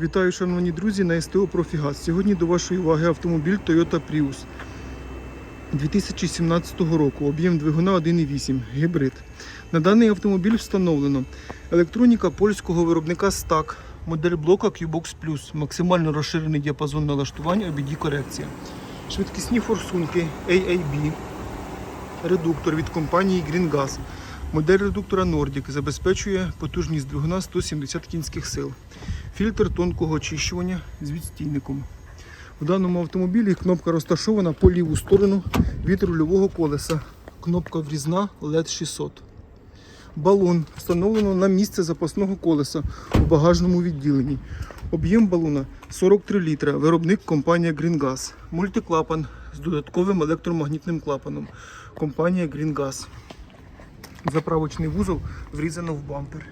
Вітаю, шановні друзі, на СТО Профігаз. Сьогодні до вашої уваги автомобіль Toyota Prius 2017 року. Об'єм двигуна 1,8 гібрид. На даний автомобіль встановлено електроніка польського виробника STAC, модель блока Qbox Plus, максимально розширений діапазон налаштування, обіді корекція. Швидкісні форсунки AAB, редуктор від компанії GreenGas. Модель редуктора Nordic забезпечує потужність двигуна 170 кінських сил. Фільтр тонкого очищування з відстійником. В даному автомобілі кнопка розташована по ліву сторону від рульового колеса. Кнопка врізна LED 600. Балон встановлено на місце запасного колеса у багажному відділенні. Об'єм балона 43 літра. Виробник компанія GreenGas. Мультиклапан з додатковим електромагнітним клапаном. Компанія GreenGas. Заправочний вузол врізано в бампер.